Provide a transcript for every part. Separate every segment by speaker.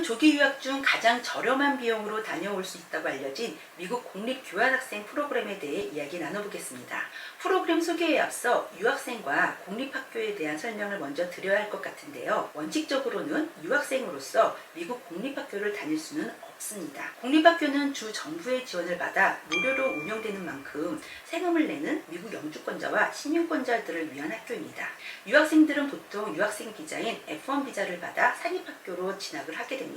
Speaker 1: 오늘은 조기 유학 중 가장 저렴한 비용으로 다녀올 수 있다고 알려진 미국 공립 교환학생 프로그램에 대해 이야기 나눠보겠습니다. 프로그램 소개에 앞서 유학생과 공립학교에 대한 설명을 먼저 드려야 할 것 같은데요. 원칙적으로는 유학생으로서 미국 공립학교를 다닐 수는 없습니다. 공립학교는 주 정부의 지원을 받아 무료로 운영되는 만큼 세금을 내는 미국 영주권자와 시민권자들을 위한 학교입니다. 유학생들은 보통 유학생 비자인 F1 비자를 받아 사립학교로 진학을 하게 됩니다.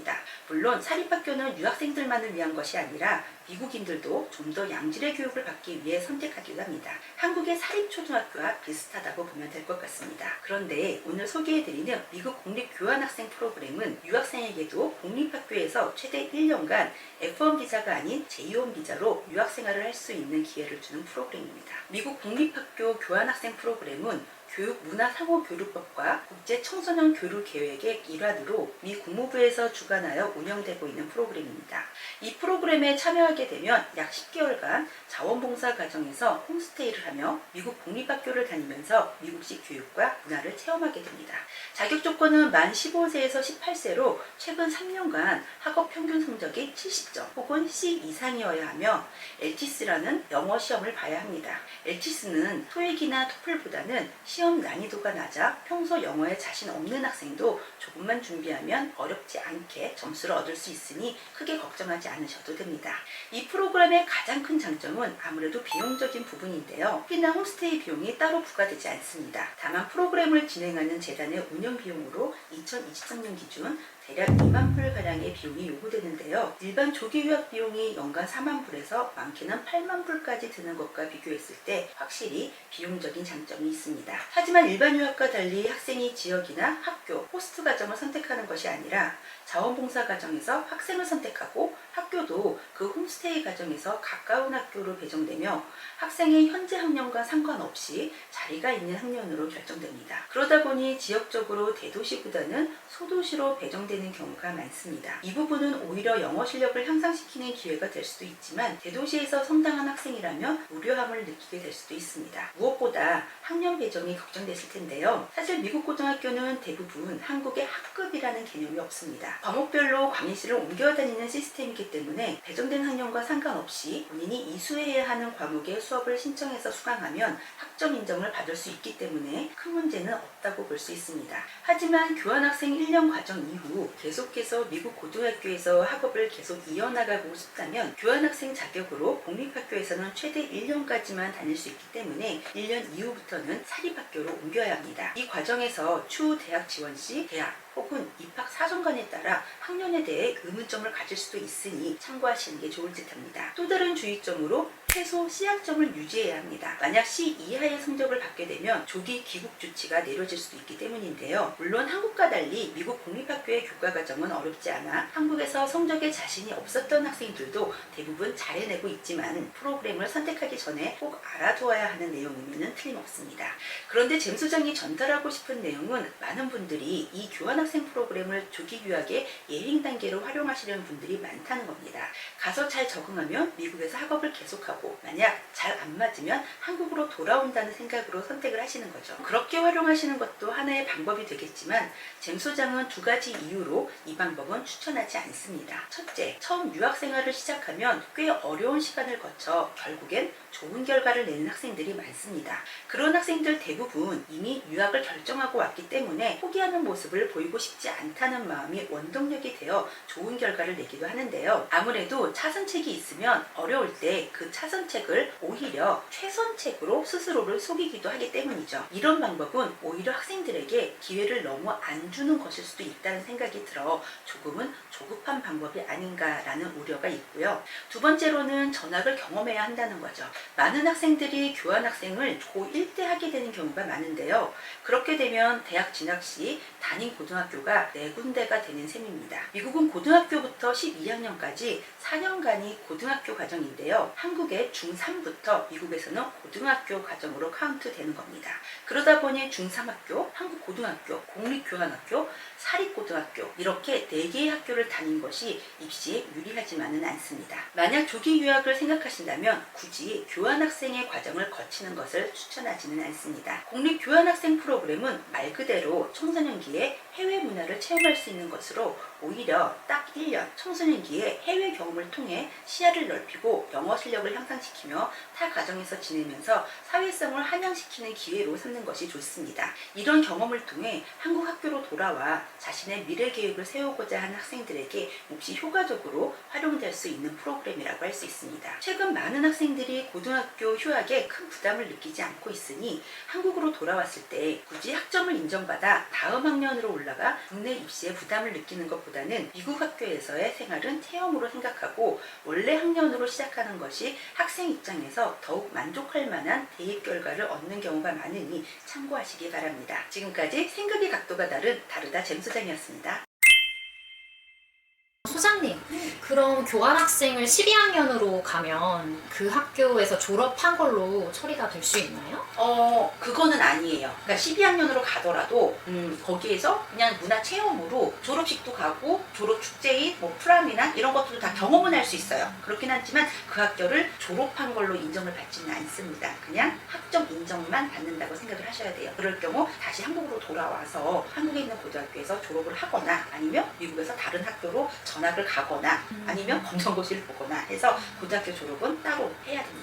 Speaker 1: 물론 사립학교는 유학생들만을 위한 것이 아니라 미국인들도 좀 더 양질의 교육을 받기 위해 선택하기도 합니다. 한국의 사립초등학교와 비슷하다고 보면 될 것 같습니다. 그런데 오늘 소개해드리는 미국 공립교환학생 프로그램은 유학생에게도 공립학교에서 최대 1년간 F1 비자가 아닌 J1 비자로 유학생활을 할 수 있는 기회를 주는 프로그램입니다. 미국 공립학교 교환학생 프로그램은 교육 문화상호 교류법과 국제 청소년 교류 계획의 일환으로 미 국무부에서 주관하여 운영되고 있는 프로그램입니다. 이 프로그램에 참여하게 되면 약 10개월간 자원봉사 과정에서 홈스테이를 하며 미국 공립학교를 다니면서 미국식 교육과 문화를 체험하게 됩니다. 자격 조건은 만 15세에서 18세로 최근 3년간 학업 평균 성적이 70점 혹은 C 이상이어야 하며 LTS라는 영어 시험을 봐야 합니다. LTS는 토익이나 토플보다는 시험 난이도가 낮아 평소 영어에 자신 없는 학생도 조금만 준비하면 어렵지 않게 점수를 얻을 수 있으니 크게 걱정하지 않으셔도 됩니다. 이 프로그램의 가장 큰 장점은 아무래도 비용적인 부분인데요. 특히나 홈스테이 비용이 따로 부과되지 않습니다. 다만 프로그램을 진행하는 재단의 운영 비용으로 2023년 기준 대략 2만 불 가량의 비용이 요구되는데요. 일반 조기 유학 비용이 연간 4만 불에서 많게는 8만 불까지 드는 것과 비교했을 때 확실히 비용적인 장점이 있습니다. 하지만 일반 유학과 달리 학생이 지역이나 학교, 호스트 과정을 선택하는 것이 아니라 자원봉사 과정에서 학생을 선택하고 학교도 그 홈스테이 과정에서 가까운 학교로 배정되며 학생의 현재 학년과 상관없이 자리가 있는 학년으로 결정됩니다. 그러다 보니 지역적으로 대도시보다는 소도시로 배정되는 경우가 많습니다. 이 부분은 오히려 영어 실력을 향상시키는 기회가 될 수도 있지만 대도시에서 성당한 학생이라면 무료함을 느끼게 될 수도 있습니다. 무엇 보다 학년 배정이 걱정됐을 텐데요. 사실 미국 고등학교는 대부분 한국의 학급이라는 개념이 없습니다. 과목별로 강의실을 옮겨 다니는 시스템이기 때문에 배정된 학년과 상관없이 본인이 이수해야 하는 과목의 수업을 신청해서 수강하면 학점 인정을 받을 수 있기 때문에 큰 문제는 없다고 볼 수 있습니다. 하지만 교환학생 1년 과정 이후 계속해서 미국 고등학교에서 학업을 계속 이어나가고 싶다면 교환학생 자격으로 공립학교에서는 최대 1년까지만 다닐 수 있기 때문에 1년 이후부터는 사립학교로 옮겨야 합니다. 이 과정에서 추후 대학 지원 시 대학 혹은 입학 사정관에 따라 학년에 대해 의문점을 가질 수도 있으니 참고하시는 게 좋을 듯 합니다. 또 다른 주의점으로 최소 C학점을 유지해야 합니다. 만약 C 이하의 성적을 받게 되면 조기 귀국 조치가 내려질 수도 있기 때문인데요. 물론 한국과 달리 미국 공립학교의 교과 과정은 어렵지 않아 한국에서 성적에 자신이 없었던 학생들도 대부분 잘 해내고 있지만 프로그램을 선택하기 전에 꼭 알아두어야 하는 내용이면 틀림없습니다. 그런데 잼 소장이 전달하고 싶은 내용은 많은 분들이 이 교환학생 프로그램을 조기 유학의 예행 단계로 활용하시려는 분들이 많다는 겁니다. 가서 잘 적응하면 미국에서 학업을 계속하고 만약 잘 안 맞으면 한국으로 돌아온다는 생각으로 선택을 하시는 거죠. 그렇게 활용하시는 것도 하나의 방법이 되겠지만 잼 소장은 두 가지 이유로 이 방법은 추천하지 않습니다. 첫째, 처음 유학 생활을 시작하면 꽤 어려운 시간을 거쳐 결국엔 좋은 결과를 내는 학생들이 많습니다. 그런 학생들 대부분 이미 유학을 결정하고 왔기 때문에 포기하는 모습을 보이고 싶지 않다는 마음이 원동력이 되어 좋은 결과를 내기도 하는데요. 아무래도 차선책이 있으면 어려울 때 그 차선 책을 오히려 최선책으로 스스로를 속이기도 하기 때문이죠. 이런 방법은 오히려 학생들에게 기회를 너무 안 주는 것일 수도 있다는 생각이 들어 조금은 조급한 방법이 아닌가라는 우려가 있고요. 두 번째로는 전학을 경험해야 한다는 거죠. 많은 학생들이 교환학생을 고1 때 하게 되는 경우가 많은데요. 그렇게 되면 대학 진학 시 담임 고등학교가 네 군데가 되는 셈입니다. 미국은 고등학교부터 12학년까지 4년간이 고등학교 과정인데요. 한국의 중3부터 미국에서는 고등학교 과정으로 카운트 되는 겁니다. 그러다 보니 중3학교, 한국고등학교, 공립교환학교, 사립고등학교 이렇게 4개의 학교를 다닌 것이 입시에 유리하지만은 않습니다. 만약 조기 유학을 생각하신다면 굳이 교환학생의 과정을 거치는 것을 추천하지는 않습니다. 공립교환학생 프로그램은 말 그대로 청소년기에 해외 문화를 체험할 수 있는 것으로 오히려 딱 1년 청소년기에 해외 경험을 통해 시야를 넓히고 영어 실력을 향상시키며 타 가정에서 지내면서 사회성을 한양시키는 기회로 삼는 것이 좋습니다. 이런 경험을 통해 한국 학교로 돌아와 자신의 미래 계획을 세우고자 하는 학생들에게 몹시 효과적으로 활용될 수 있는 프로그램이라고 할 수 있습니다. 최근 많은 학생들이 고등학교 휴학에 큰 부담을 느끼지 않고 있으니 한국으로 돌아왔을 때 굳이 학점을 인정받아 다음 학년으로 올라 가 국내 입시에 부담을 느끼는 것보다는 미국 학교에서의 생활은 체험으로 생각하고 원래 학년으로 시작하는 것이 학생 입장에서 더욱 만족할 만한 대입 결과를 얻는 경우가 많으니 참고하시기 바랍니다. 지금까지 생각의 각도가 다른 다르다 잼소장이었습니다.
Speaker 2: 그럼 교환학생을 12학년으로 가면 그 학교에서 졸업한 걸로 처리가 될 수 있나요?
Speaker 1: 어, 그거는 아니에요. 그러니까 12학년으로 가더라도, 음, 거기에서 그냥 문화 체험으로 졸업식도 가고, 졸업 축제인, 뭐, 프람이나 이런 것들도 다 경험은 할 수 있어요. 그렇긴 하지만 그 학교를 졸업한 걸로 인정을 받지는 않습니다. 그냥 학점 인정만 받는다고 생각을 하셔야 돼요. 그럴 경우 다시 한국으로 돌아와서 한국에 있는 고등학교에서 졸업을 하거나 아니면 미국에서 다른 학교로 전학을 가거나 아니면 검정고시를 보거나 해서 고등학교 졸업은 따로 해야 됩니다.